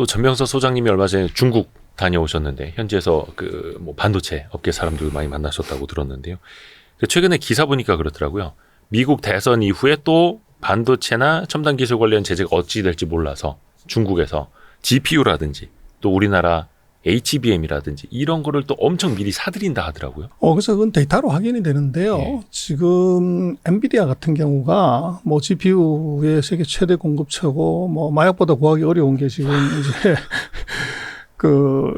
또 전명서 소장님이 얼마 전에 중국 다녀오셨는데 현지에서 그 뭐 반도체 업계 사람들 많이 만나셨다고 들었는데요. 근데 최근에 기사 보니까 그렇더라고요. 미국 대선 이후에 또 반도체나 첨단 기술 관련 제재가 어찌 될지 몰라서 중국에서 GPU라든지 또 우리나라 HBM이라든지 이런 거를 또 엄청 미리 사들인다 하더라고요. 어, 그래서 그건 데이터로 확인이 되는데요. 예. 지금 엔비디아 같은 경우가 뭐 GPU의 세계 최대 공급처고 뭐 마약보다 구하기 어려운 게 지금 이제 그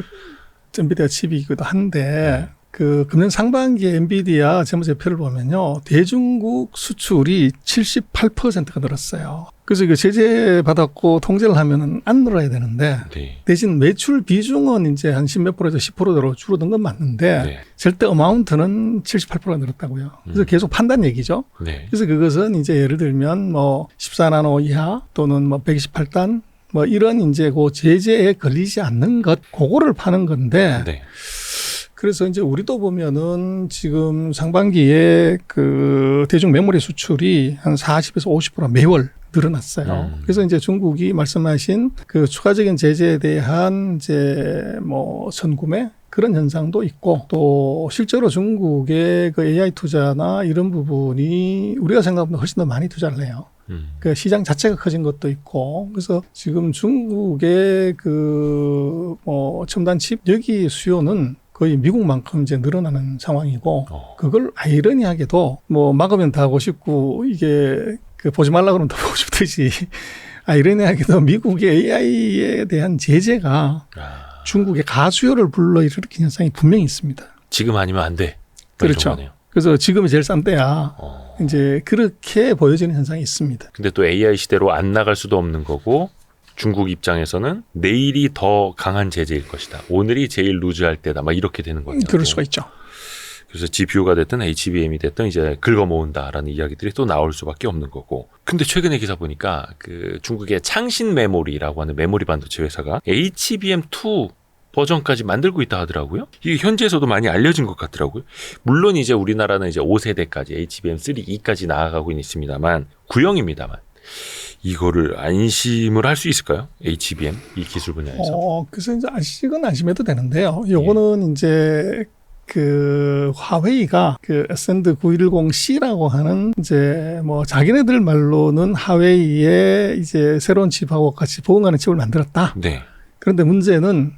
엔비디아 칩이기도 한데 그 금년 상반기에 엔비디아 재무제표를 보면요. 대중국 수출이 78%가 늘었어요. 그래서 그 제재 받았고 통제를 하면은 안 늘어야 되는데 네. 대신 매출 비중은 이제 한 10몇 프로에서 10%대로 줄어든 건 맞는데 네. 절대 어마운트는 78%가 늘었다고요. 그래서 음. 계속 판단 얘기죠. 네. 그래서 그것은 이제 예를 들면 뭐 14나노 이하 또는 뭐 128단 뭐 이런 이제 그 제재에 걸리지 않는 것 그거를 파는 건데 네. 그래서 이제 우리도 보면은 지금 상반기에 그 대중 메모리 수출이 한 40에서 50% 매월 늘어났어요. 음. 그래서 이제 중국이 말씀하신 그 추가적인 제재에 대한 이제 뭐 선구매 그런 현상도 있고 또 실제로 중국의 그 AI 투자나 이런 부분이 우리가 생각보다 훨씬 더 많이 투자를 해요. 음. 그 시장 자체가 커진 것도 있고 그래서 지금 중국의 그뭐 첨단 칩 여기 수요는 거의 미국만큼 이제 늘어나는 상황이고 어. 그걸 아이러니하게도 뭐 막으면 다 하고 싶고 이게 그 보지 말라 그러면 더 보고 싶듯이 아이러니하게도 미국의 AI에 대한 제재가 아, 중국의 가수요를 불러일으킨 현상이 분명히 있습니다. 지금 아니면 안 돼. 그렇죠. 그래서 지금이 제일 싼 때야. 어. 이제 그렇게 보여지는 현상이 있습니다. 근데 또 AI 시대로 안 나갈 수도 없는 거고 중국 입장에서는 내일이 더 강한 제재일 것이다. 오늘이 제일 루즈할 때다. 막 이렇게 되는 거예요. 그럴 수가 있죠. 그래서 GPU가 됐든 HBM이 됐든 이제 긁어 모은다라는 이야기들이 또 나올 수밖에 없는 거고. 근데 최근에 기사 보니까 그 중국의 창신 메모리라고 하는 메모리 반도체 회사가 HBM2 버전까지 만들고 있다 하더라고요. 이게 현지에서도 많이 알려진 것 같더라고요. 물론 이제 우리나라는 이제 5세대까지 HBM3, 2까지 나아가고 있습니다만 구형입니다만 이거를 안심을 할 수 있을까요? HBM 이 기술 분야에서. 어, 그래서 이제 아직은 안심해도 되는데요. 요거는 이제 그 화웨이가 그 에센드 910C라고 하는 이제 뭐 자기네들 말로는 하웨이의 이제 새로운 칩하고 같이 보응하는 칩을 만들었다. 네. 그런데 문제는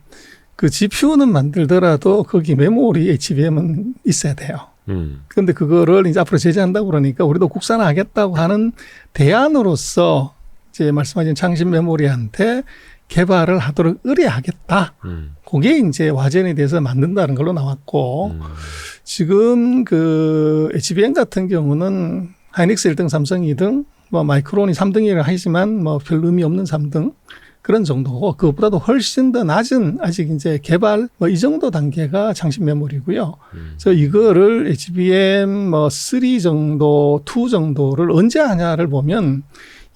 그 GPU는 만들더라도 거기 메모리 HBM은 있어야 돼요. 음. 근데 그거를 이제 앞으로 제재한다고 그러니까 우리도 국산화하겠다고 하는 대안으로서 이제 말씀하신 창신 메모리한테 개발을 하도록 의뢰하겠다. 음. 그게 이제 화전에 대해서 만든다는 걸로 나왔고 음. 지금 그 HBM 같은 경우는 하이닉스 1등, 삼성 2등, 뭐 마이크론이 3등이라 하지만 뭐 별 의미 없는 3등 그런 정도고 그것보다도 훨씬 더 낮은 아직 이제 개발 뭐 이 정도 단계가 창신 메모리고요. 음. 그래서 이거를 HBM 뭐3 정도, 2 정도를 언제 하냐를 보면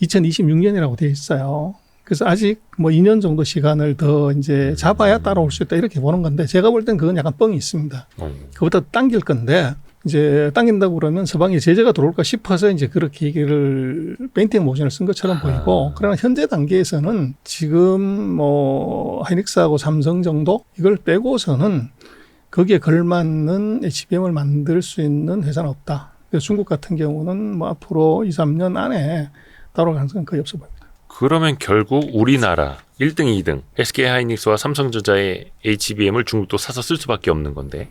2026년이라고 돼 있어요. 그래서 아직 뭐 2년 정도 시간을 더 이제 잡아야 따라올 수 있다 이렇게 보는 건데 제가 볼 땐 그건 약간 뻥이 있습니다. 어. 그보다 당길 건데 이제 당긴다고 그러면 서방에 제재가 들어올까 싶어서 이제 그렇게 얘기를 페인팅 모션을 쓴 것처럼 보이고 아. 그러나 현재 단계에서는 지금 뭐 하이닉스하고 삼성 정도 이걸 빼고서는 거기에 걸맞는 HBM을 만들 수 있는 회사는 없다. 그래서 중국 같은 경우는 뭐 앞으로 2, 3년 안에 따라올 가능성은 거의 없어 보입니다. 그러면 결국 우리나라 1등, 2등 SK 하이닉스와 삼성전자의 HBM을 중국도 사서 쓸 수밖에 없는 건데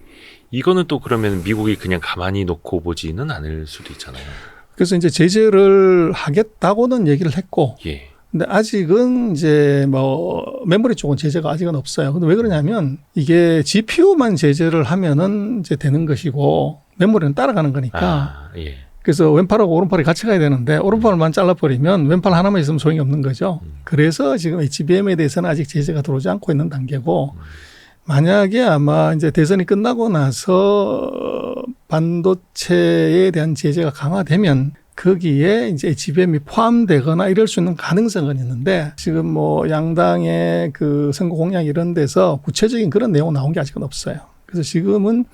이거는 또 그러면 미국이 그냥 가만히 놓고 보지는 않을 수도 있잖아요. 그래서 이제 제재를 하겠다고는 얘기를 했고 예. 근데 아직은 이제 뭐 메모리 쪽은 제재가 아직은 없어요. 근데 왜 그러냐면 이게 GPU만 제재를 하면은 이제 되는 것이고 메모리는 따라가는 거니까 아, 예. 그래서 왼팔하고 오른팔이 같이 가야 되는데 오른팔만 잘라버리면 왼팔 하나만 있으면 소용이 없는 거죠. 그래서 지금 HBM에 대해서는 아직 제재가 들어오지 않고 있는 단계고 만약에 아마 이제 대선이 끝나고 나서 반도체에 대한 제재가 강화되면 거기에 이제 HBM이 포함되거나 이럴 수 있는 가능성은 있는데 지금 뭐 양당의 그 선거 공약 이런 데서 구체적인 그런 내용 나온 게 아직은 없어요. 그래서 지금은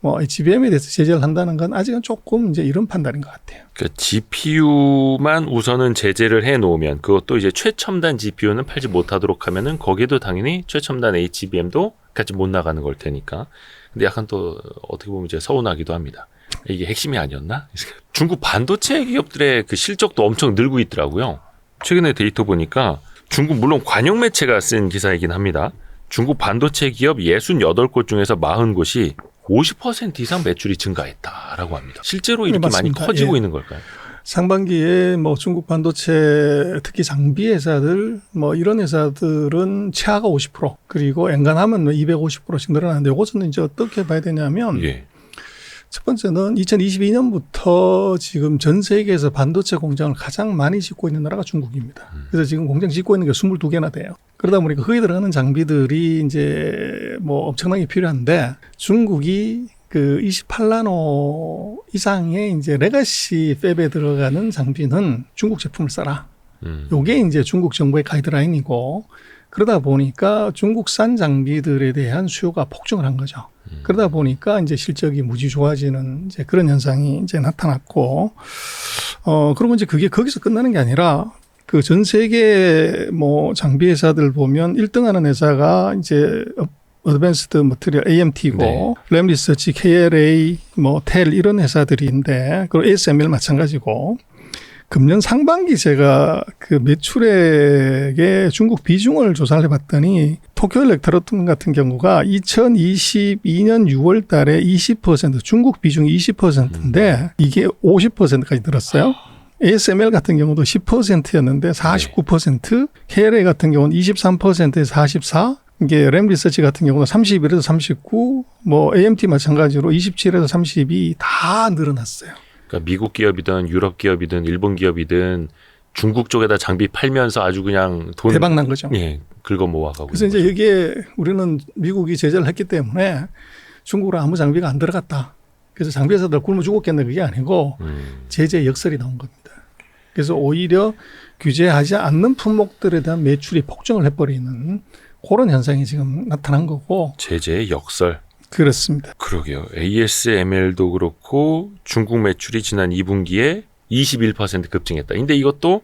뭐 HBM에 대해서 제재를 한다는 건 아직은 조금 이제 이런 판단인 것 같아요. 그 GPU만 우선은 제재를 해 놓으면 그것도 이제 최첨단 GPU는 팔지 못하도록 하면은 거기에도 당연히 최첨단 HBM도 같이 못 나가는 걸 테니까. 근데 약간 또 어떻게 보면 이제 서운하기도 합니다. 이게 핵심이 아니었나? 중국 반도체 기업들의 그 실적도 엄청 늘고 있더라고요. 최근에 데이터 보니까 중국 물론 관영 매체가 쓴 기사이긴 합니다. 중국 반도체 기업 68곳 중에서 40곳이 50% 이상 매출이 증가했다라고 합니다. 실제로 이렇게 네, 많이. 커지고 예. 있는 걸까요? 상반기에 뭐 중국 반도체 특히 장비 회사들 뭐 이런 회사들은 최하가 50% 그리고 엔간하면 뭐 250%씩 늘어나는데 이것은 이제 어떻게 봐야 되냐면 예. 첫 번째는 2022년부터 지금 전 세계에서 반도체 공장을 가장 많이 짓고 있는 나라가 중국입니다. 그래서 지금 공장 짓고 있는 게 22개나 돼요. 그러다 보니까 거기에 들어가는 장비들이 이제 뭐 엄청나게 필요한데 중국이 그 28나노 이상의 이제 레가시 팹에 들어가는 장비는 중국 제품을 써라. 음. 요게 이제 중국 정부의 가이드라인이고 그러다 보니까 중국산 장비들에 대한 수요가 폭증을 한 거죠. 그러다 보니까 이제 실적이 무지 좋아지는 이제 그런 현상이 이제 나타났고 어 그리고 이제 그게 거기서 끝나는 게 아니라 그 전 세계 뭐 장비 회사들 보면 1등 하는 회사가 이제 어드밴스드 머티리얼 AMT고 네. 램 리서치, KLA, 뭐텔 이런 회사들인데 그리고 ASML 마찬가지고 금년 상반기 제가 그 매출액의 중국 비중을 조사를 해봤더니 토쿄 일렉트로톤 같은 경우가 2022년 6월 달에 20% 중국 비중이 20%인데 이게 50%까지 늘었어요. ASML 같은 경우도 10%였는데 49%, KLA 같은 경우는 23%에서 44, 이게 램 리서치 같은 경우는 31에서 39, 뭐 AMT 마찬가지로 27에서 32 다 늘어났어요. 그러니까 미국 기업이든 유럽 기업이든 일본 기업이든 중국 쪽에다 장비 팔면서 아주 그냥 돈 대박 난 거죠. 예, 긁어 모아가고. 그래서 이제 여기에 우리는 미국이 제재를 했기 때문에 중국으로 아무 장비가 안 들어갔다. 그래서 장비 회사들 굶어 죽었겠네 그게 아니고 거죠. 음. 제재 역설이 나온 겁니다. 그래서 오히려 규제하지 않는 품목들에 대한 매출이 폭증을 해버리는 그런 현상이 지금 나타난 거고 제재의 역설. 그렇습니다. 그러게요. ASML도 그렇고 중국 매출이 지난 2분기에 21% 급증했다. 근데 이것도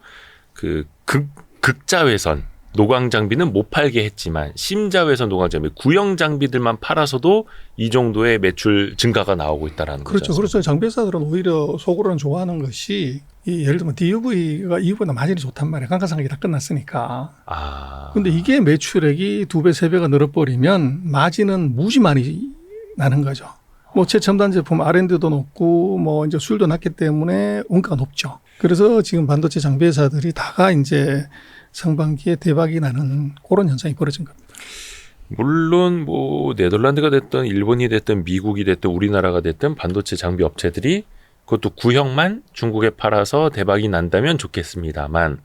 그 극, 극자외선 노광 장비는 못 팔게 했지만 심자외선 노광 장비 구형 장비들만 팔아서도 이 정도의 매출 증가가 나오고 있다라는 그렇죠. 거죠. 그래서 장비 회사들은 오히려 속으로는 좋아하는 것이 이 예를 들면 DUV가 이보다 마진이 좋단 말이에요. 감가상각이 다 끝났으니까. 아. 근데 이게 매출액이 두 배, 세 배가 늘어버리면 마진은 무지 많이 나는 거죠. 뭐 최첨단 제품 R&D도 높고 뭐 이제 수율도 낮기 때문에 원가가 높죠. 그래서 지금 반도체 장비 회사들이 다가 이제 상반기에 대박이 나는 그런 현상이 벌어진 겁니다. 물론 뭐 네덜란드가 됐든 일본이 됐든 미국이 됐든 우리나라가 됐든 반도체 장비 업체들이 그것도 구형만 중국에 팔아서 대박이 난다면 좋겠습니다만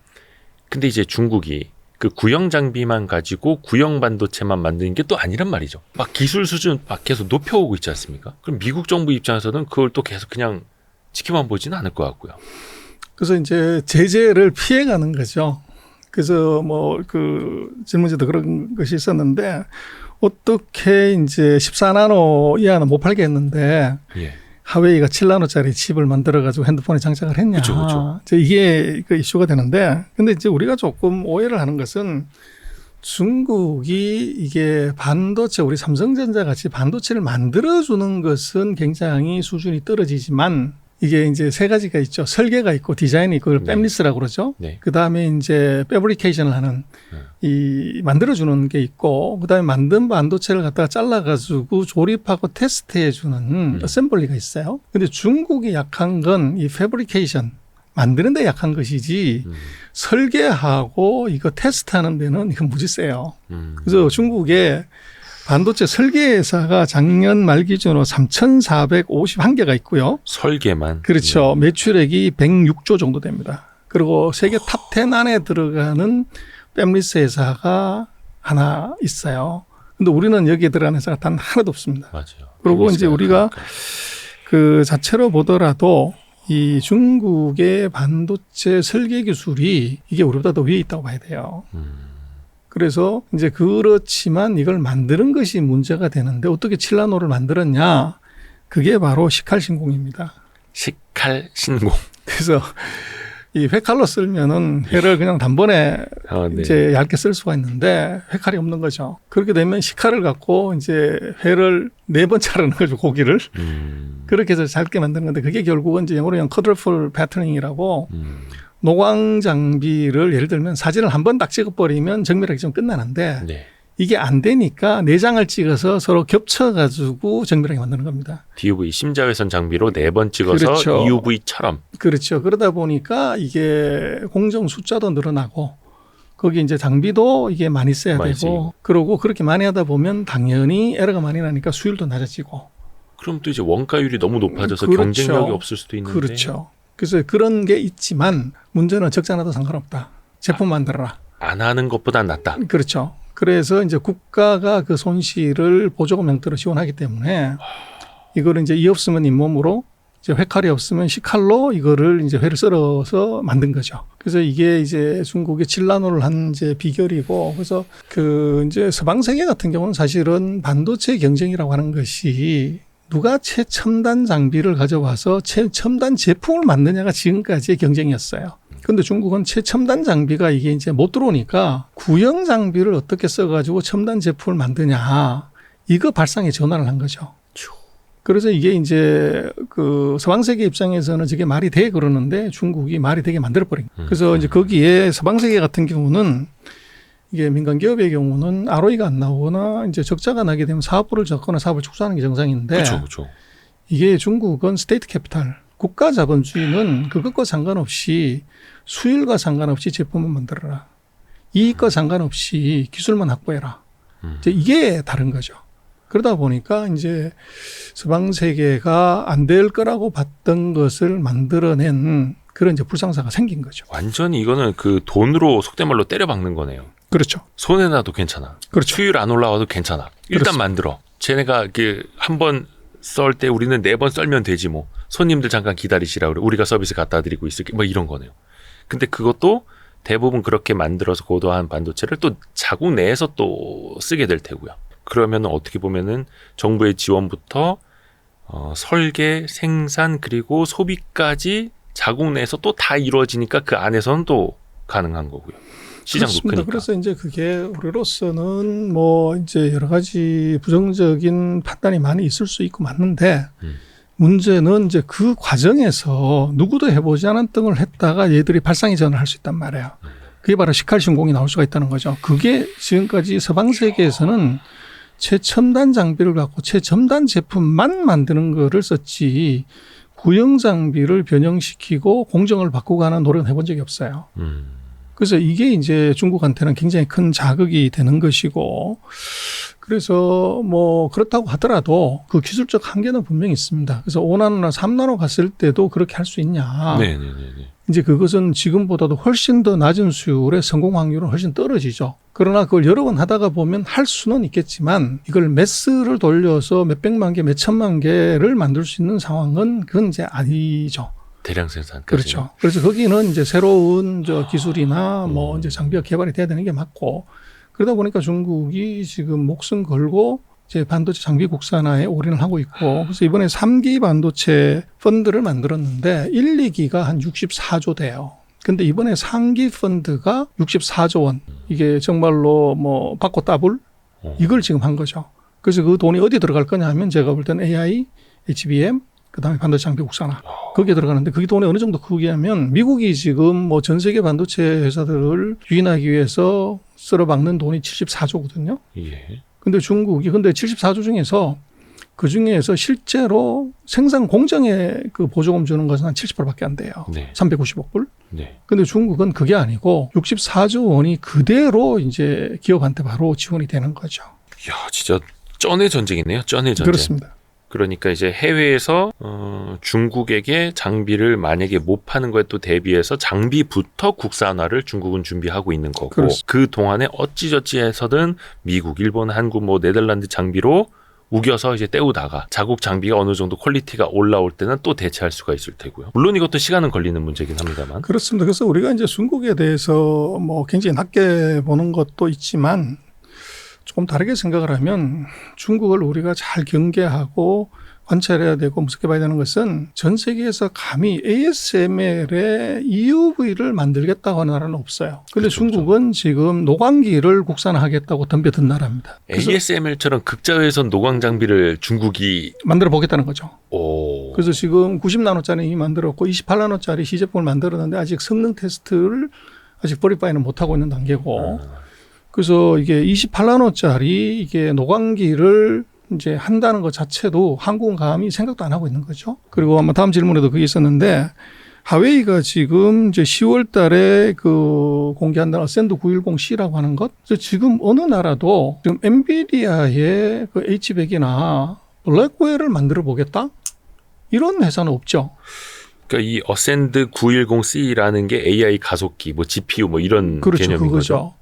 근데 이제 중국이 그 구형 장비만 가지고 구형 반도체만 만드는 게 또 아니란 말이죠. 막 기술 수준 막 계속 높여오고 있지 않습니까? 그럼 미국 정부 입장에서는 그걸 또 계속 그냥 지켜만 보지는 않을 것 같고요. 그래서 이제 제재를 피해가는 거죠. 그래서 뭐 그 질문지도 그런 것이 있었는데 어떻게 이제 14나노 이하는 못 팔게 했는데 예. 하웨이가 7나노짜리 칩을 만들어 가지고 핸드폰에 장착을 했냐. 그쵸, 그쵸. 이제 이게 그 이슈가 되는데 근데 이제 우리가 조금 오해를 하는 것은 중국이 이게 반도체 우리 삼성전자 같이 반도체를 만들어 주는 것은 굉장히 수준이 떨어지지만 이게 이제 세 가지가 있죠. 설계가 있고 디자인이 있고 그걸 네. 팹리스라고 그러죠. 네. 그다음에 이제 패브리케이션을 하는 이 만들어 주는 게 있고 그다음에 만든 반도체를 갖다가 잘라 가지고 조립하고 테스트해 주는 어셈블리가 있어요. 근데 중국이 약한 건 이 패브리케이션 만드는 데 약한 것이지 음. 설계하고 이거 테스트하는 데는 이건 무지 세요. 음. 그래서 중국에 반도체 설계 회사가 작년 말 기준으로 3,451개가 있고요. 설계만 그렇죠. 매출액이 106조 정도 됩니다. 그리고 세계 탑 10 안에 들어가는 뺨리스 회사가 하나 있어요. 근데 우리는 여기에 들어가는 회사가 단 하나도 없습니다. 맞아요. 그리고 이제 우리가 생각하니까. 그 자체로 보더라도 이 중국의 반도체 설계 기술이 이게 우리보다 더 위에 있다고 봐야 돼요. 음. 그래서 이제 그렇지만 이걸 만드는 것이 문제가 되는데 어떻게 칠라노를 만들었냐? 그게 바로 시칼 신공입니다. 식칼 신공. 그래서 이 회칼로 쓸면은 회를 그냥 단번에 아, 네. 이제 얇게 쓸 수가 있는데 회칼이 없는 거죠. 그렇게 되면 시칼을 갖고 이제 회를 네 번 자르는 거죠 고기를 음, 그렇게 해서 짧게 만드는 건데 그게 결국은 이제 영어로 그냥 컬러풀 패터닝이라고 음, 노광 장비를 예를 들면 사진을 한 번 딱 찍어버리면 정밀하게 좀 끝나는데 네. 이게 안 되니까 내장을 찍어서 서로 겹쳐가지고 정밀하게 만드는 겁니다. DUV 심자외선 장비로 네 번 찍어서 그렇죠. EUV처럼. 그렇죠. 그러다 보니까 이게 공정 숫자도 늘어나고 거기 이제 장비도 이게 많이 써야 많이 되고 쓰이고. 그러고 그렇게 많이 하다 보면 당연히 에러가 많이 나니까 수율도 낮아지고 그럼 또 이제 원가율이 너무 높아져서 그렇죠. 경쟁력이 없을 수도 있는데. 그렇죠. 그래서 그런 게 있지만 문제는 적지 않아도 상관없다. 제품 만들어라. 안 하는 것보단 낫다. 그렇죠. 그래서 이제 국가가 그 손실을 보조금 형태로 지원하기 때문에 이거를 이제 이 없으면 잇몸으로 이제 회칼이 없으면 시칼로 이거를 이제 회를 썰어서 만든 거죠. 그래서 이게 이제 중국의 진란호를 한 이제 비결이고 그래서 그 이제 서방 세계 같은 경우는 사실은 반도체 경쟁이라고 하는 것이 누가 최첨단 장비를 가져와서 최첨단 제품을 만드냐가 지금까지의 경쟁이었어요. 근데 중국은 최첨단 장비가 이게 이제 못 들어오니까 구형 장비를 어떻게 써가지고 첨단 제품을 만드냐 이거 발상에 전환을 한 거죠. 그래서 이게 이제 그 서방 세계 입장에서는 저게 말이 돼 그러는데 중국이 말이 되게 만들어 버린 거예요. 그래서 이제 거기에 서방 세계 같은 경우는 이게 민간 기업의 경우는 ROE가 안 나오거나 이제 적자가 나게 되면 사업부를 접거나 사업을 축소하는 게 정상인데 그렇죠, 그렇죠. 이게 중국은 스테이트 캐피탈 국가 자본주의는 그것과 상관없이 수율과 상관없이 제품을 만들어라 이익과 상관없이 기술만 확보해라 음. 이제 이게 다른 거죠 그러다 보니까 이제 서방 세계가 안 될 거라고 봤던 것을 만들어낸 그런 이제 불상사가 생긴 거죠 완전히 이거는 그 돈으로 속된 말로 때려 박는 거네요. 그렇죠 손해 나도 괜찮아. 그렇죠 수율 안 올라와도 괜찮아. 일단 그렇습니다. 만들어. 쟤네가 그한번 썰 때 우리는 네 번 썰면 되지 뭐. 손님들 잠깐 기다리시라 그래. 우리가 서비스 갖다 드리고 있을게. 뭐 이런 거네요. 근데 그것도 대부분 그렇게 만들어서 고도한 반도체를 또 자국 내에서 또 쓰게 될 테고요. 그러면 어떻게 보면은 정부의 지원부터 어, 설계, 생산 그리고 소비까지 자국 내에서 또 다 이루어지니까 그 안에서는 또 가능한 거고요. 시장도 그렇습니다. 크니까. 그래서 이제 그게 우리로서는 뭐 이제 여러 가지 부정적인 판단이 많이 있을 수 있고 맞는데 음. 문제는 이제 그 과정에서 누구도 해보지 않은 등을 했다가 얘들이 발상이전을 할 수 있단 말이에요. 그게 바로 시칼 신공이 나올 수가 있다는 거죠. 그게 지금까지 서방 세계에서는 최첨단 장비를 갖고 최첨단 제품만 만드는 거를 썼지 구형 장비를 변형시키고 공정을 바꾸고 하는 노력은 해본 적이 없어요. 음. 그래서 이게 이제 중국한테는 굉장히 큰 자극이 되는 것이고 그래서 뭐 그렇다고 하더라도 그 기술적 한계는 분명히 있습니다. 그래서 5나노나 3나노 갔을 때도 그렇게 할 수 있냐. 네네네. 이제 그것은 지금보다도 훨씬 더 낮은 수율의 성공 확률은 훨씬 떨어지죠. 그러나 그걸 여러 번 하다가 보면 할 수는 있겠지만 이걸 매스를 돌려서 몇백만 개, 몇천만 개를 만들 수 있는 상황은 그건 이제 아니죠. 대량 생산. 그렇죠. 그래서 거기는 이제 새로운 저 기술이나 뭐 이제 장비가 개발이 돼야 되는 게 맞고 그러다 보니까 중국이 지금 목숨 걸고 이제 반도체 장비 국산화에 올인을 하고 있고 그래서 이번에 3기 반도체 펀드를 만들었는데 1, 2기가 한 64조 돼요. 근데 이번에 3기 펀드가 64조 원. 이게 정말로 뭐 받고 따블 어. 이걸 지금 한 거죠. 그래서 그 돈이 어디 들어갈 거냐 하면 제가 볼 때는 AI, HBM, 그다음에 반도체 장비 국산화 거기에 들어가는데 그게 돈이 어느 정도 크기냐면 미국이 지금 뭐 전 세계 반도체 회사들을 유인하기 위해서 쓸어박는 돈이 74조거든요. 예. 근데 중국이 근데 74조 중에서 그 중에서 실제로 생산 공정에 그 보조금 주는 것은 한 70%밖에 안 돼요. 네. 350억 불. 네. 근데 중국은 그게 아니고 64조 원이 그대로 이제 기업한테 바로 지원이 되는 거죠. 야, 진짜 쩐의 전쟁이네요. 쩐의 전쟁. 그렇습니다. 그러니까 이제 해외에서 어, 중국에게 장비를 만약에 못 파는 거에 또 대비해서 장비부터 국산화를 중국은 준비하고 있는 거고 그렇습니다. 그 동안에 어찌저찌해서든 미국, 일본, 한국, 뭐 네덜란드 장비로 우겨서 이제 때우다가 자국 장비가 어느 정도 퀄리티가 올라올 때는 또 대체할 수가 있을 테고요. 물론 이것도 시간은 걸리는 문제긴 합니다만. 그렇습니다. 그래서 우리가 이제 중국에 대해서 뭐 굉장히 낮게 보는 것도 있지만 조금 다르게 생각을 하면 중국을 우리가 잘 경계하고 관찰해야 되고 무섭게 봐야 되는 것은 전 세계에서 감히 ASML의 EUV를 만들겠다고 하는 나라는 없어요. 근데 그렇죠, 중국은 지금 노광기를 국산화하겠다고 덤벼든 나라입니다. ASML처럼 극자회선 노광 장비를 중국이 만들어 보겠다는 거죠. 오 그래서 지금 90나노짜리 이미 만들었고 28나노짜리 시제품을 만들었는데 아직 성능 테스트를 아직 버리파이는 못 하고 있는 단계고 아, 그래서 이게 28나노짜리 이게 노광기를 이제 한다는 것 자체도 한국은 감히 생각도 안 하고 있는 거죠. 그리고 아마 다음 질문에도 그게 있었는데 하웨이가 지금 이제 10월 달에 그 공개한다는 어센드 910C라고 하는 것. 그래서 지금 어느 나라도 지금 엔비디아의 그 H100이나 블랙웨어를 만들어 보겠다? 이런 회사는 없죠. 그러니까 이 어센드 910C라는 게 AI 가속기, 뭐 GPU 뭐 이런 그렇죠. 개념인 거죠. 그거죠.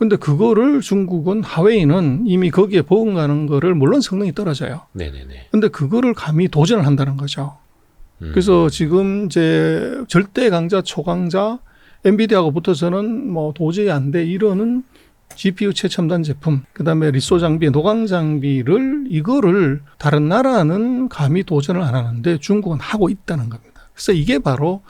근데 그거를 중국은 하웨이는 이미 거기에 버금가는 거를 물론 성능이 떨어져요. 네네네. 근데 그거를 감히 도전을 한다는 거죠. 음. 그래서 지금 이제 절대 강자, 초강자, 엔비디아가 붙어서는 뭐 도저히 안 돼 이러는 GPU 최첨단 제품, 그다음에 리소 장비, 노광 장비를 이거를 다른 나라는 감히 도전을 안 하는데 중국은 하고 있다는 겁니다. 그래서 이게 바로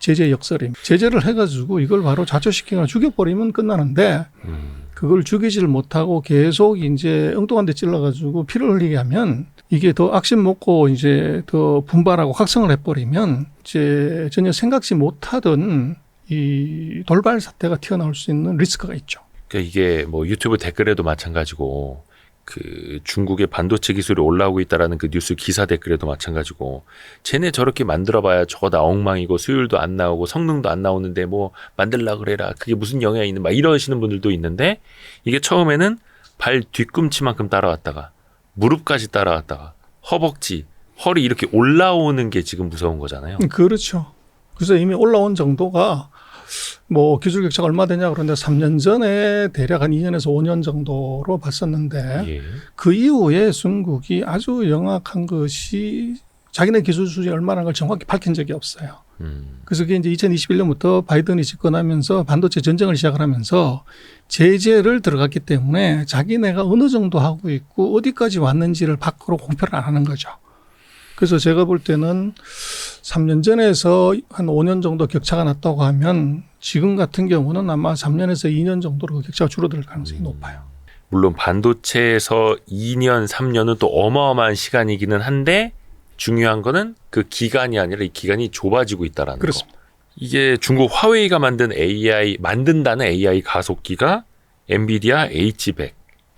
제재 역설입니다. 제재를 해가지고 이걸 바로 자초시키거나 죽여버리면 끝나는데 음. 그걸 죽이지를 못하고 계속 이제 엉뚱한 데 찔러가지고 피를 흘리게 하면 이게 더 악심 먹고 이제 더 분발하고 확성을 해버리면 이제 전혀 생각지 못하던 이 돌발 사태가 튀어나올 수 있는 리스크가 있죠. 그러니까 이게 뭐 유튜브 댓글에도 마찬가지고 그 중국의 반도체 기술이 올라오고 있다라는 그 뉴스 기사 댓글에도 마찬가지고 쟤네 저렇게 만들어봐야 저거 다 엉망이고 수율도 안 나오고 성능도 안 나오는데 뭐 만들라 그래라 그게 무슨 영향이 있는 막 이러시는 분들도 있는데 이게 처음에는 발 뒤꿈치만큼 따라왔다가 무릎까지 따라왔다가 허벅지 허리 이렇게 올라오는 게 지금 무서운 거잖아요. 그렇죠. 그래서 이미 올라온 정도가 뭐 기술 격차가 얼마 되냐 그런데 3년 전에 대략 한 2년에서 5년 정도로 봤었는데 예. 그 이후에 중국이 아주 영악한 것이 자기네 기술 수준이 얼마나 걸 정확히 밝힌 적이 없어요. 음. 그래서 그게 이제 2021년부터 바이든이 집권하면서 반도체 전쟁을 시작을 하면서 제재를 들어갔기 때문에 자기네가 어느 정도 하고 있고 어디까지 왔는지를 밖으로 공표를 안 하는 거죠. 그래서 제가 볼 때는 3년 전에서 한 5년 정도 격차가 났다고 하면 지금 같은 경우는 아마 3년에서 2년 정도로 그 격차가 줄어들 가능성이 높아요. 물론 반도체에서 2년, 3년은 또 어마어마한 시간이기는 한데 중요한 거는 그 기간이 아니라 이 기간이 좁아지고 있다라는 그렇습니다. 거. 이게 중국 화웨이가 만든 AI 만든다는 AI 가속기가 엔비디아 H100,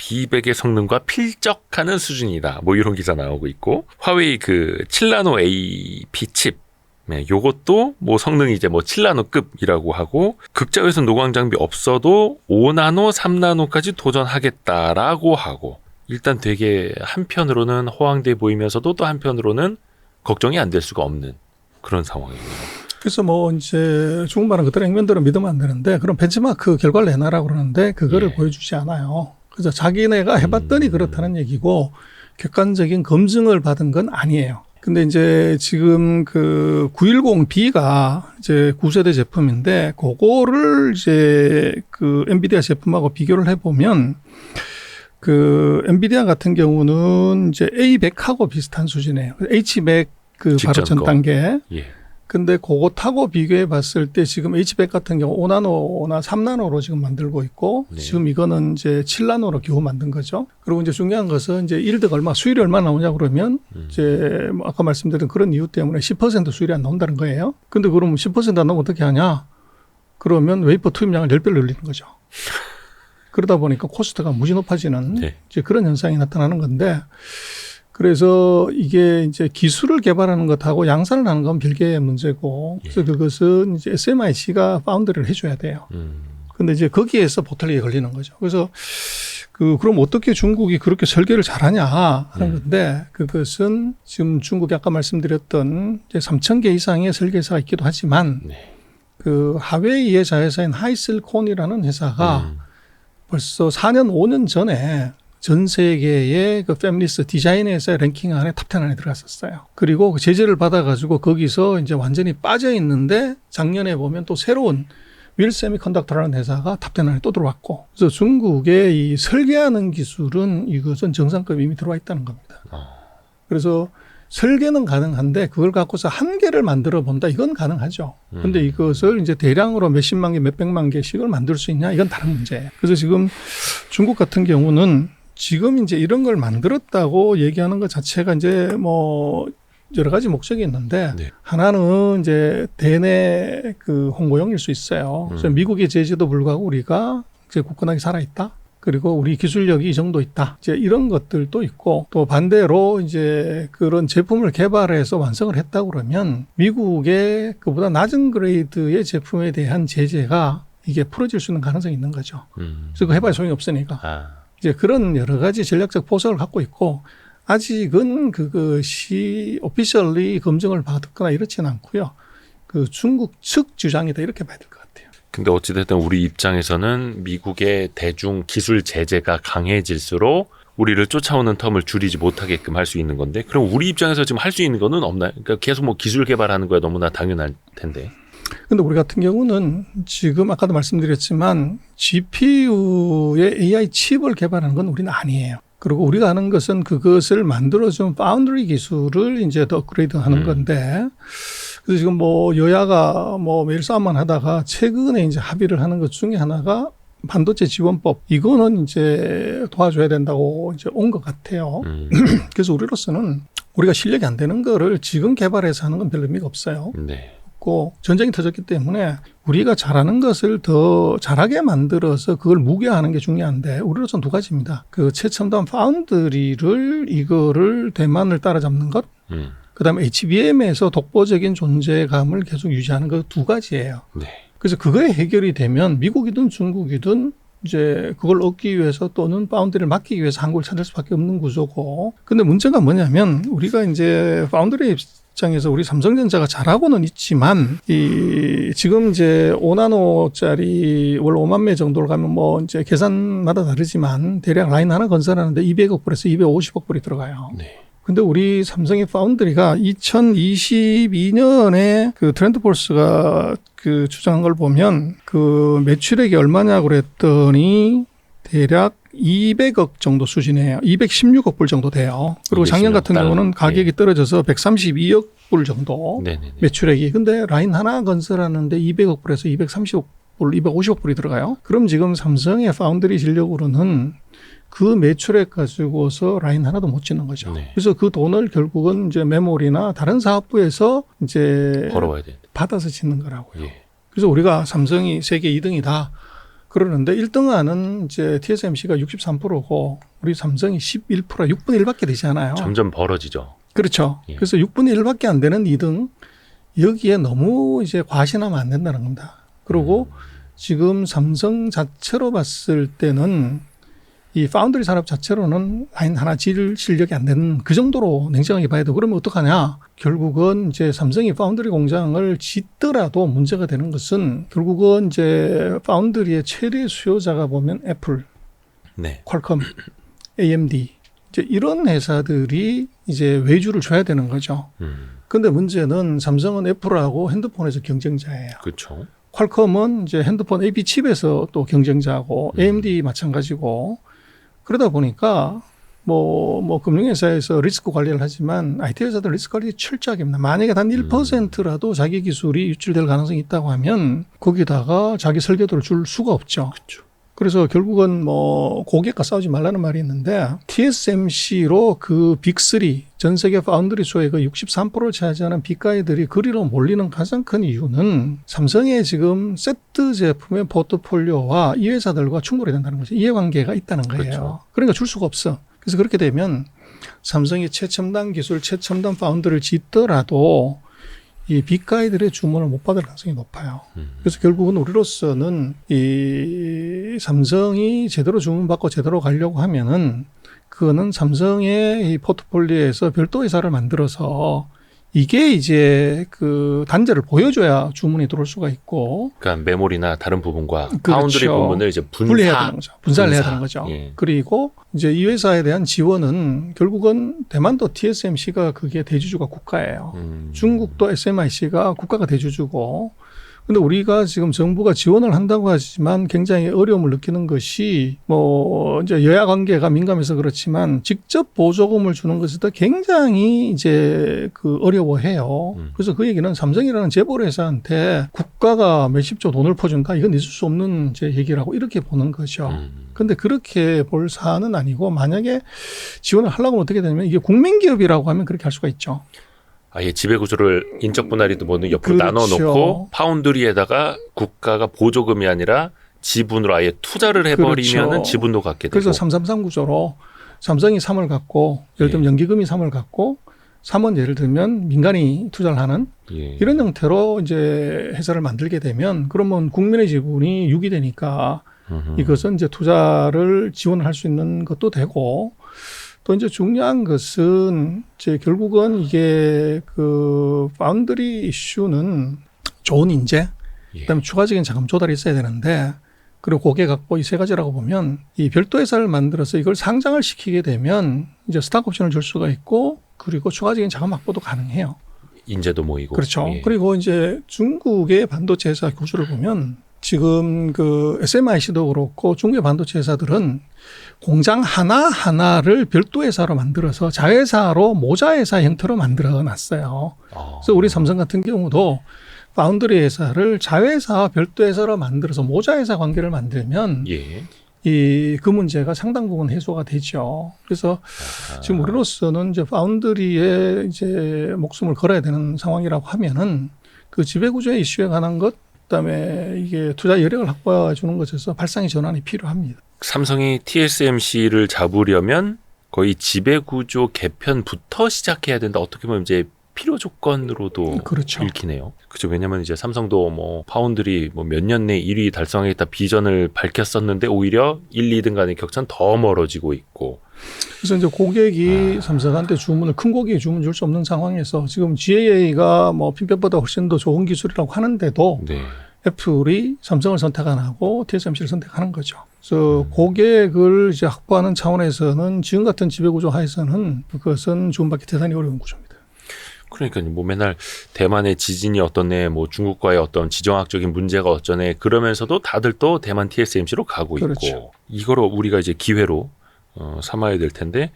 B100의 성능과 필적하는 수준이다. 뭐 이런 기사 나오고 있고 화웨이 그 7나노 AP 칩 네, 요것도 뭐 성능이 이제 뭐 7나노급이라고 하고 극자외선 노광 장비 없어도 5나노, 3나노까지 도전하겠다라고 하고 일단 되게 한편으로는 호황돼 보이면서도 또 한편으로는 걱정이 안 될 수가 없는 그런 상황이에요. 그래서 뭐 이제 중국 말은 그들의 행면대로 믿으면 안 되는데 그런 벤치마크 결과를 내놔라 그러는데 그거를 예. 보여주지 않아요. 그래서 자기네가 해봤더니 음. 그렇다는 얘기고 객관적인 검증을 받은 건 아니에요. 근데 이제 지금 그 910B가 이제 9세대 제품인데 그거를 이제 그 엔비디아 제품하고 비교를 해보면 그 엔비디아 같은 경우는 이제 A100하고 비슷한 수준이에요. H100 그 바로 전 거. 단계. 예. 근데 그것하고 비교해 봤을 때 지금 H100 같은 경우 5나노나 3나노로 지금 만들고 있고 네. 지금 이거는 이제 7나노로 겨우 만든 거죠. 그리고 이제 중요한 것은 이제 일득 얼마 수율이 얼마 나오냐 그러면 음. 이제 뭐 아까 말씀드린 그런 이유 때문에 10% 수율이 안 나온다는 거예요. 근데 그러면 10%안 나오면 어떻게 하냐? 그러면 웨이퍼 투입량을 10배로 늘리는 거죠. 그러다 보니까 코스트가 무지 높아지는 네. 이제 그런 현상이 나타나는 건데 그래서 이게 이제 기술을 개발하는 것하고 양산을 하는 건 별개의 문제고 그래서 예. 그것은 이제 SMIC가 파운드를 해줘야 돼요. 음. 근데 이제 거기에서 보틀리에 걸리는 거죠. 그래서 그 그럼 어떻게 중국이 그렇게 설계를 잘하냐 하는 음. 건데 그것은 지금 중국이 아까 말씀드렸던 이제 3천 개 이상의 설계사가 있기도 하지만 네. 그 하웨이의 자회사인 하이슬콘이라는 회사가 음. 벌써 4년 5년 전에 전 세계의 그 패밀리스 디자인 회사 랭킹 안에 탑10 안에 들어갔었어요. 그리고 그 제재를 받아가지고 거기서 이제 완전히 빠져 있는데 작년에 보면 또 새로운 윌 세미컨덕터라는 회사가 탑10 안에 또 들어왔고 그래서 중국의 이 설계하는 기술은 이것은 정상급 이미 들어와 있다는 겁니다. 어. 그래서 설계는 가능한데 그걸 갖고서 한 개를 만들어 본다 이건 가능하죠. 근데 음. 이것을 이제 대량으로 몇십만 개, 몇백만 개씩을 만들 수 있냐 이건 다른 문제예요. 그래서 지금 중국 같은 경우는 지금 이제 이런 걸 만들었다고 얘기하는 것 자체가 이제 뭐 여러 가지 목적이 있는데 네. 하나는 이제 대내 그 홍보용일 수 있어요. 그래서 음. 미국의 제재도 불구하고 우리가 이제 굳건하게 살아 있다. 그리고 우리 기술력이 이 정도 있다. 이제 이런 것들도 있고 또 반대로 이제 그런 제품을 개발해서 완성을 했다 그러면 미국의 그보다 낮은 그레이드의 제품에 대한 제재가 이게 풀어질 수 있는 가능성이 있는 거죠. 음. 그래서 그거 해봐야 소용이 없으니까. 아. 이제 그런 여러 가지 전략적 포석을 갖고 있고 아직은 그것이 오피셜리 검증을 받았거나 이렇지는 않고요. 그 중국 측 주장이다 이렇게 봐야 될 것 같아요. 근데 어찌됐든 우리 입장에서는 미국의 대중 기술 제재가 강해질수록 우리를 쫓아오는 텀을 줄이지 못하게끔 할 수 있는 건데 그럼 우리 입장에서 지금 할 수 있는 거는 없나요? 그러니까 계속 뭐 기술 개발하는 거야 너무나 당연할 텐데. 근데 우리 같은 경우는 지금 아까도 말씀드렸지만 GPU의 AI 칩을 개발하는 건 우리는 아니에요. 그리고 우리가 하는 것은 그것을 만들어준 파운드리 기술을 이제 더 업그레이드 하는 음. 건데 그래서 지금 뭐 여야가 뭐 매일 싸움만 하다가 최근에 이제 합의를 하는 것 중에 하나가 반도체 지원법 이거는 이제 도와줘야 된다고 이제 온 것 같아요. 음. 그래서 우리로서는 우리가 실력이 안 되는 거를 지금 개발해서 하는 건 별로 의미가 없어요. 네. 없고 전쟁이 터졌기 때문에 우리가 잘하는 것을 더 잘하게 만들어서 그걸 무게하는 게 중요한데 우리로서는 두 가지입니다. 그 최첨단 파운드리를 이거를 대만을 따라잡는 것, 음. 그다음에 HBM에서 독보적인 존재감을 계속 유지하는 것 두 가지예요. 네. 그래서 그거에 해결이 되면 미국이든 중국이든 이제 그걸 얻기 위해서 또는 파운드리를 맡기기 위해서 한국을 찾을 수밖에 없는 구조고. 근데 문제가 뭐냐면 우리가 이제 파운드리 입장에서 우리 삼성전자가 잘하고는 있지만 이 지금 이제 5나노짜리 월 5만 매 정도를 가면 뭐 이제 계산마다 다르지만 대략 라인 하나 건설하는데 200억 불에서 250억 불이 들어가요. 네. 근데 우리 삼성의 파운드리가 2022년에 그 트렌드 폴스가 그 주장한 걸 보면 그 매출액이 얼마냐고 그랬더니 대략 200억 정도 수준이에요. 216억 불 정도 돼요. 그리고 작년 216억 같은 달러. 경우는 가격이 떨어져서 132억 불 정도 네네네. 매출액이. 근데 라인 하나 건설하는데 200억 불에서 230억 불, 250억 불이 들어가요. 그럼 지금 삼성의 파운드리 진력으로는 그 매출액 가지고서 라인 하나도 못 짓는 거죠. 네. 그래서 그 돈을 결국은 이제 메모리나 다른 사업부에서 이제 벌어와야 돼. 받아서 짓는 거라고요. 예. 그래서 우리가 삼성이 세계 2등이다. 그러는데 1등하는 이제 TSMC가 63%고 우리 삼성이 11% 6분의 1밖에 되지 않아요. 점점 벌어지죠. 그렇죠. 예. 그래서 6분의 1밖에 안 되는 2등 여기에 너무 이제 과신하면 안 된다는 겁니다. 그리고 음. 지금 삼성 자체로 봤을 때는 이 파운드리 산업 자체로는 라인 하나 질 실력이 안 되는 그 정도로 냉정하게 봐야 되고 그러면 어떡하냐. 결국은 이제 삼성이 파운드리 공장을 짓더라도 문제가 되는 것은 결국은 이제 파운드리의 최대 수요자가 보면 애플, 네. 퀄컴, AMD 이제 이런 회사들이 이제 외주를 줘야 되는 거죠. 음. 근데 문제는 삼성은 애플하고 핸드폰에서 경쟁자예요. 그렇죠. 퀄컴은 이제 핸드폰 AP 칩에서 또 경쟁자고 음. AMD 마찬가지고 그러다 보니까 뭐, 뭐 금융회사에서 리스크 관리를 하지만 IT 회사들 리스크 관리 철저하게 합니다. 만약에 단 1%라도 자기 기술이 유출될 가능성이 있다고 하면 거기다가 자기 설계도를 줄 수가 없죠. 그렇죠. 그래서 결국은 뭐 고객과 싸우지 말라는 말이 있는데 TSMC로 그 빅3 전 세계 파운드리 수의 그 63%를 차지하는 빅가이들이 그리로 몰리는 가장 큰 이유는 삼성의 지금 세트 제품의 포트폴리오와 이 회사들과 충돌이 된다는 거죠. 이해관계가 있다는 거예요. 그렇죠. 그러니까 줄 수가 없어. 그래서 그렇게 되면 삼성이 최첨단 기술, 최첨단 파운드를 짓더라도 이 빅가이들의 주문을 못 받을 가능성이 높아요. 음. 그래서 결국은 우리로서는 이 삼성이 제대로 주문받고 제대로 가려고 하면은 그거는 삼성의 이 포트폴리오에서 별도 회사를 만들어서 이게 이제 그 단자를 보여줘야 주문이 들어올 수가 있고 그러니까 메모리나 다른 부분과 그렇죠. 파운드리 부분을 이제 분사. 분리해야 되는 거죠. 분사를 해야 분사. 되는 거죠. 예. 그리고 이제 이 회사에 대한 지원은 결국은 대만도 TSMC가 그게 대주주가 국가예요. 음. 중국도 SMIC가 국가가 대주주고 근데 우리가 지금 정부가 지원을 한다고 하지만 굉장히 어려움을 느끼는 것이 뭐 이제 여야 관계가 민감해서 그렇지만 직접 보조금을 주는 것에도 굉장히 이제 그 어려워해요. 음. 그래서 그 얘기는 삼성이라는 재벌 회사한테 국가가 몇십조 돈을 퍼준다 이건 있을 수 없는 이제 얘기라고 이렇게 보는 거죠. 음. 근데 그렇게 볼 사안은 아니고 만약에 지원을 하려고 하면 어떻게 되냐면 이게 국민기업이라고 하면 그렇게 할 수가 있죠. 아예 지배 구조를 인적 분할이든 뭐든 옆으로 그렇죠. 나눠 놓고 파운드리에다가 국가가 보조금이 아니라 지분으로 아예 투자를 해버리면은 그렇죠. 지분도 갖게 되고. 그래서 333 구조로 삼성이 3을 갖고 예를 들면 예. 연기금이 3을 갖고 3은 예를 들면 민간이 투자를 하는 예. 이런 형태로 이제 회사를 만들게 되면 그러면 국민의 지분이 6이 되니까 음흠. 이것은 이제 투자를 지원할 수 있는 것도 되고 또 이제 중요한 것은 이제 결국은 이게 그 파운드리 이슈는 좋은 인재 예. 그다음에 추가적인 자금 조달이 있어야 되는데 그리고 고객 확보 이 세 가지라고 보면 이 별도 회사를 만들어서 이걸 상장을 시키게 되면 이제 스탁 옵션을 줄 수가 있고 그리고 추가적인 자금 확보도 가능해요. 인재도 모이고. 그렇죠. 예. 그리고 이제 중국의 반도체 회사 구조를 보면 지금 그 SMIC도 그렇고 중국의 반도체 회사들은 공장 하나 하나를 별도 회사로 만들어서 자회사로 모자 회사 형태로 만들어 놨어요. 어. 그래서 우리 삼성 같은 경우도 파운드리 회사를 자회사와 별도 회사로 만들어서 모자 회사 관계를 만들면 예. 이그 문제가 상당 부분 해소가 되죠. 그래서 아하. 지금 우리로서는 이제 파운드리에 이제 목숨을 걸어야 되는 상황이라고 하면은 그 지배구조의 이슈에 관한 것, 그다음에 이게 투자 여력을 확보해 주는 것에서 발상의 전환이 필요합니다. 삼성이 TSMC를 잡으려면 거의 지배 구조 개편부터 시작해야 된다. 어떻게 보면 이제 필요 조건으로도 그렇죠. 읽히네요. 그죠. 왜냐면 이제 삼성도 뭐 파운드리 뭐 몇 년 내 1위 달성하겠다 비전을 밝혔었는데 오히려 1, 2등 간의 격차는 더 멀어지고 있고. 그래서 이제 고객이 삼성한테 주문을 큰 고객이 주문 줄 수 없는 상황에서 지금 GAA가 뭐 핀펫보다 훨씬 더 좋은 기술이라고 하는데도 네. 애플이 삼성을 선택 안 하고 TSMC를 선택하는 거죠. 그래서 고객을 이제 확보하는 차원에서는 지금 같은 지배구조 하에서는 그것은 주문받기 대단히 어려운 구조입니다. 그러니까 뭐 맨날 대만의 지진이 어떠네, 뭐 중국과의 어떤 지정학적인 문제가 어쩌네 그러면서도 다들 또 대만 TSMC로 가고 있고 그렇죠. 이거를 우리가 이제 기회로 어, 삼아야 될 텐데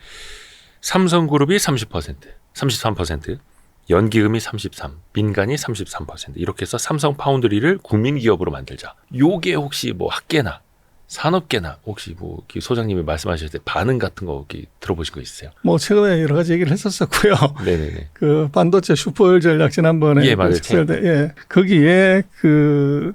삼성그룹이 30%, 33%, 연기금이 33, 민간이 33% 이렇게 해서 삼성 파운드리를 국민 기업으로 만들자. 요게 혹시 뭐 학계나 산업계나 혹시 뭐 소장님이 말씀하실 때 반응 같은 거 들어보신 거 있으세요? 뭐 최근에 여러 가지 얘기를 했었었고요. 네네네. 그 반도체 슈퍼 전략 지난번에 예, 맞아요. 그 때, 예, 거기에 그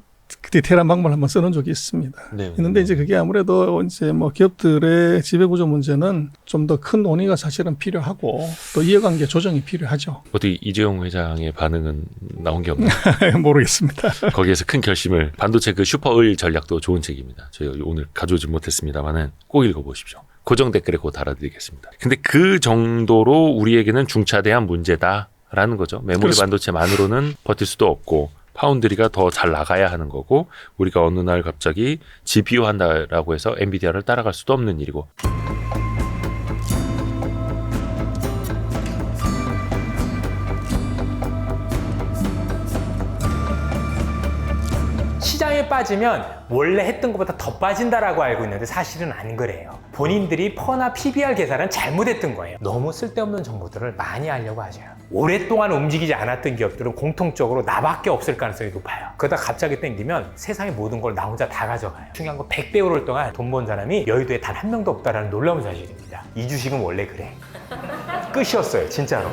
디테일한 방법을 한번 써놓은 적이 있습니다. 네. 있는데 이제 그게 아무래도 이제 뭐 기업들의 지배구조 문제는 좀 더 큰 논의가 사실은 필요하고 또 이해관계 조정이 필요하죠. 어떻게 이재용 회장의 반응은 나온 게 없나요? 모르겠습니다. 거기에서 큰 결심을 반도체 그 슈퍼을 전략도 좋은 책입니다. 저희 오늘 가져오지 못했습니다만은 꼭 읽어보십시오. 고정 댓글에 곧 달아드리겠습니다. 근데 그 정도로 우리에게는 중차대한 문제다 라는 거죠. 메모리 그렇습니다. 반도체만으로는 버틸 수도 없고 파운드리가 더 잘 나가야 하는 거고 우리가 어느 날 갑자기 GPU 한다라고 해서 엔비디아를 따라갈 수도 없는 일이고 빠지면 원래 했던 것보다 더 빠진다라고 알고 있는데 사실은 안 그래요. 본인들이 퍼나 PBR 계산은 잘못했던 거예요. 너무 쓸데없는 정보들을 많이 하려고 하죠. 오랫동안 움직이지 않았던 기업들은 공통적으로 나밖에 없을 가능성이 높아요. 그러다 갑자기 땡기면 세상의 모든 걸 나 혼자 다 가져가요. 중요한 건 100배 오를 동안 돈 번 사람이 여의도에 단 한 명도 없다라는 놀라운 사실입니다. 이 주식은 원래 그래. 끝이었어요, 진짜로.